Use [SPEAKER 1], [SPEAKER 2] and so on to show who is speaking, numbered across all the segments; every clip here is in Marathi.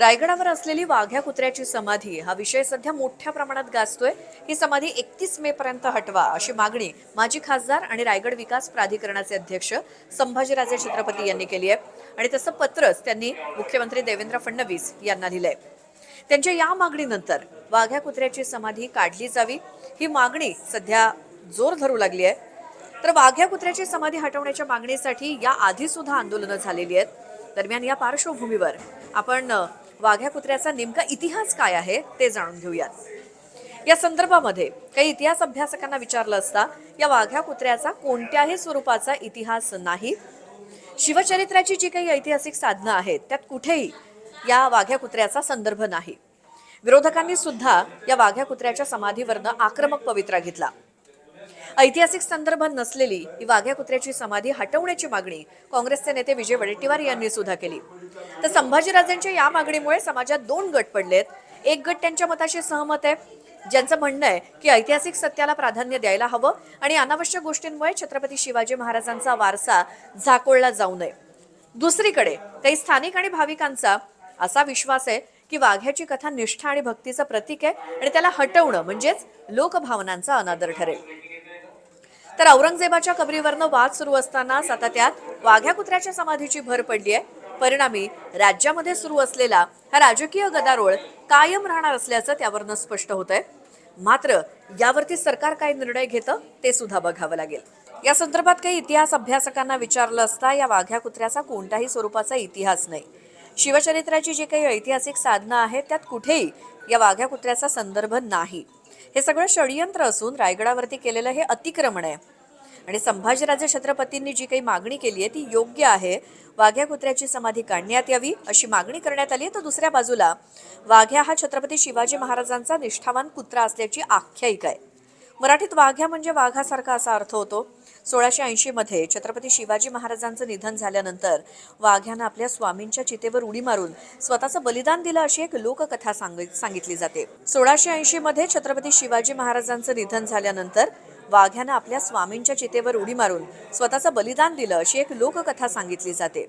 [SPEAKER 1] रायगडावर असलेली वाघ्या कुत्र्याची समाधी हा विषय सध्या मोठ्या प्रमाणात गाजतोय. ही समाधी एकतीस मे पर्यंत हटवा अशी मागणी माजी खासदार आणि रायगड विकास प्राधिकरणाचे अध्यक्ष संभाजीराजे छत्रपती यांनी केली आहे. आणि तसं पत्रच त्यांनी मुख्यमंत्री देवेंद्र फडणवीस यांना लिहिलंय त्यांच्या या मागणीनंतर वाघ्या कुत्र्याची समाधी काढली जावी ही मागणी सध्या जोर धरू लागली आहे. तर वाघ्या कुत्र्याची समाधी हटवण्याच्या मागणीसाठी या आधी सुद्धा आंदोलनं झालेली आहेत. दरम्यान या पार्श्वभूमीवर आपण वाघ्या कुत्र्याचा नेमका इतिहास काय आहे ते जाणून घेऊयात. या संदर्भामध्ये काही इतिहास अभ्यासकांना विचारलं असता या वाघ्या कुत्र्याचा कोणत्याही स्वरूपाचा इतिहास नाही. शिवचरित्राची जी काही ऐतिहासिक साधनं आहेत त्यात कुठेही या वाघ्या कुत्र्याचा संदर्भ नाही. विरोधकांनी सुद्धा या वाघ्या कुत्र्याच्या समाधीवरनं आक्रमक पवित्रा घेतला. ऐतिहासिक संदर्भ नसलेली ही वाघ्या कुत्र्याची समाधी हटवण्याची मागणी काँग्रेसचे नेते विजय वडेट्टीवार यांनी सुद्धा केली. तर संभाजीराजांच्या या मागणीमुळे समाजात दोन गट पडलेत. एक गट त्यांच्या मताशी सहमत आहे. ज्यांचं म्हणणं आहे की ऐतिहासिक सत्याला प्राधान्य द्यायला हवं आणि अनावश्यक गोष्टींमुळे छत्रपती शिवाजी महाराजांचा वारसा झाकोळला जाऊ नये. दुसरीकडे काही स्थानिक आणि भाविकांचा असा विश्वास आहे की वाघ्याची कथा निष्ठा आणि भक्तीचं प्रतीक आहे आणि त्याला हटवणं म्हणजेच लोकभावनांचा अनादर ठरेल. तर औरंगजेबाच्या कबरीवरनं वाद सुरू असताना आता त्यात वाघ्या कुत्र्याच्या समाधीची भर पडली आहे. परिणामी राज्यामध्ये सुरू असलेला हा राजकीय गदारोळ कायम राहणार असल्याचं त्यावरनं स्पष्ट होत आहे मात्र यावरती सरकार काय निर्णय घेतं ते सुद्धा बघावं लागेल. या संदर्भात काही इतिहास अभ्यासकांना विचारलं असता या वाघ्या कुत्र्याचा कोणताही स्वरूपाचा इतिहास नाही. शिवचरित्राची जी काही ऐतिहासिक साधनं आहेत त्यात कुठेही या वाघ्या कुत्र्याचा संदर्भ नाही. हे सगळं षडयंत्र असून रायगडावरती केलेलं हे अतिक्रमण आहे. आणि संभाजीराजे छत्रपतींनी जी काही मागणी केली आहे ती योग्य आहे. वाघ्या कुत्र्याची समाधी काढण्यात यावी अशी मागणी करण्यात आली आहे. तर दुसऱ्या बाजूला वाघ्या हा छत्रपती शिवाजी महाराजांचा निष्ठावान कुत्रा असल्याची आख्यायिका आहे. मराठीत वाघ्या म्हणजे वाघासारखा असा अर्थ होतो. सोळाशे ऐंशीमध्ये छत्रपती शिवाजी महाराजांचं निधन झाल्यानंतर वाघ्यानं आपल्या स्वामींच्या चितेवर उडी मारून स्वतःचं बलिदान दिलं अशी एक लोककथा सांगितली जाते. सोळाशे ऐंशी मध्ये छत्रपती शिवाजी महाराजांचं निधन झाल्यानंतर वाघ्यानं आपल्या स्वामींच्या चितेवर उडी मारून स्वतःचं बलिदान दिलं अशी एक लोककथा सांगितली जाते.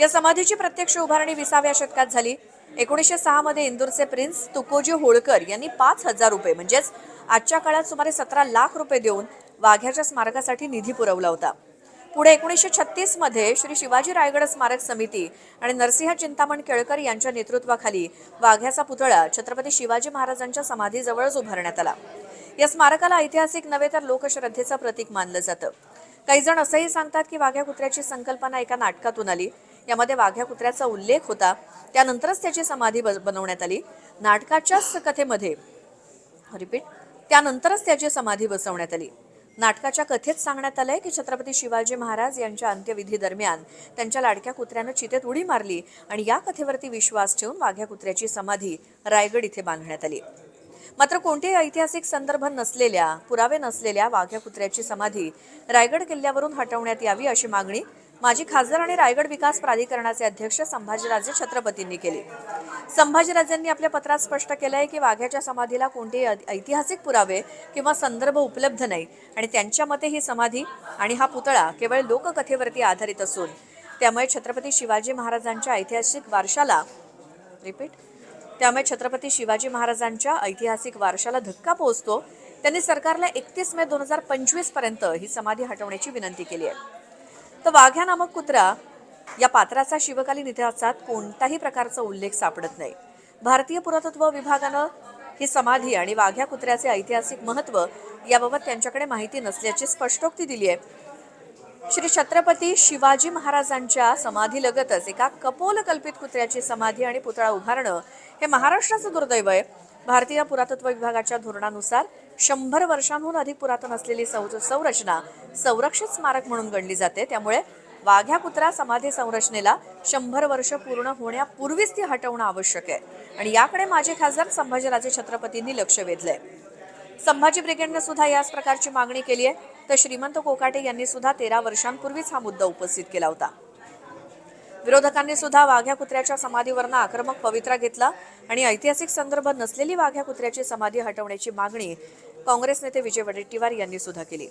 [SPEAKER 1] या समाधीची प्रत्यक्ष उभारणी विसाव्या शतकात झाली. एकोणीसशे सहा मध्ये इंदूरचे प्रिन्स तुकोजी होळकर यांनी पाच हजार रुपये म्हणजेच आजच्या काळात सुमारे सतरा लाख रुपये देऊन वाघ्याच्या स्मारकासाठी निधी पुरवला होता. पुढे एकोणीसशे छत्तीसमध्ये श्री शिवाजी रायगड स्मारक समिती आणि नरसिंह चिंतामण केळकर यांच्या नेतृत्वाखाली वाघ्याचा पुतळा छत्रपती शिवाजी महाराजांच्या समाधीजवळच उभारण्यात आला. या स्मारकाला ऐतिहासिक नव्हे तर लोकश्रद्धेचं प्रतीक मानलं जातं. काही जण असंही सांगतात की वाघ्या कुत्र्याची संकल्पना एका नाटकातून आली. यामध्ये वाघ्या कुत्र्याचा उल्लेख होता. त्यानंतरच त्याची समाधी ब- बनवण्यात आली. नाटकाच्याच कथेमध्ये रिपीट त्यानंतरच त्याची समाधी बसवण्यात आली. नाटकाच्या कथेत सांगण्यात आलंय की छत्रपती शिवाजी महाराज यांच्या अंत्यविधी दरम्यान त्यांच्या लाडक्या कुत्र्यानं चितेत उडी मारली आणि या कथेवरती विश्वास ठेवून वाघ्या कुत्र्याची समाधी रायगड इथे बांधण्यात आली. मात्र कोणतेही ऐतिहासिक संदर्भ नसलेल्या पुरावे नसलेल्या वाघ्या कुत्र्याची समाधी रायगड किल्ल्यावरून हटवण्यात यावी अशी मागणी माजी खासदार आणि रायगड विकास प्राधिकरणाचे अध्यक्ष संभाजीराजे छत्रपतींनी केली. संभाजीराजेंनी आपल्या पत्रात स्पष्ट केलं आहे की वाघ्याच्या समाधीला कोणतेही ऐतिहासिक पुरावे किंवा संदर्भ उपलब्ध नाही आणि त्यांच्या मते ही समाधी आणि हा पुतळा केवळ लोककथेवरती आधारित असून त्यामुळे छत्रपती शिवाजी महाराजांच्या ऐतिहासिक वारशाला रिपीट त्यामुळे छत्रपती शिवाजी महाराजांच्या ऐतिहासिक वारशाला धक्का पोहोचतो. त्यांनी सरकारला एकतीस मे दोन हजार पंचवीसपर्यंत ही समाधी हटवण्याची विनंती केली आहे. तर वाघ्या नामक कुत्रा या पात्राचा शिवकालीन इतिहासात कोणताही प्रकारचा उल्लेख सापडत नाही. भारतीय पुरातत्व विभागानं ही समाधी आणि वाघ्या कुत्र्याचे ऐतिहासिक महत्त्व याबाबत त्यांच्याकडे माहिती नसल्याची स्पष्टोक्ती दिली आहे. श्री छत्रपती शिवाजी महाराजांच्या समाधीलगतच एका कपोल कल्पित कुत्र्याची समाधी आणि पुतळा उभारणं हे महाराष्ट्राचं दुर्दैव आहे. भारतीय पुरातत्व विभागाच्या धोरणानुसार शंभर वर्षांहून अधिक पुरातन असलेली सौ संरचना संरक्षित स्मारक म्हणून गणली जाते. त्यामुळे वाघ्या कुत्रा समाधी संरचनेला शंभर वर्ष पूर्ण होण्यापूर्वीच ती हटवणं आवश्यक आहे. आणि याकडे माजी खासदार संभाजीराजे छत्रपतींनी लक्ष वेधलंय. संभाजी ब्रिगेडनं सुद्धा याच प्रकारची मागणी केली आहे. तर श्रीमंत कोकाटे यांनी सुद्धा तेरा वर्षांपूर्वीच हा मुद्दा उपस्थित केला होता. विरोधकांनी सुद्धा वाघ्या कुत्र्याच्या समाधीवरनं आक्रमक पवित्रा घेतला आणि ऐतिहासिक संदर्भ नसलेली वाघ्या कुत्र्याची समाधी हटवण्याची मागणी काँग्रेस नेते विजय वडेट्टीवार यांनी सुद्धा केली.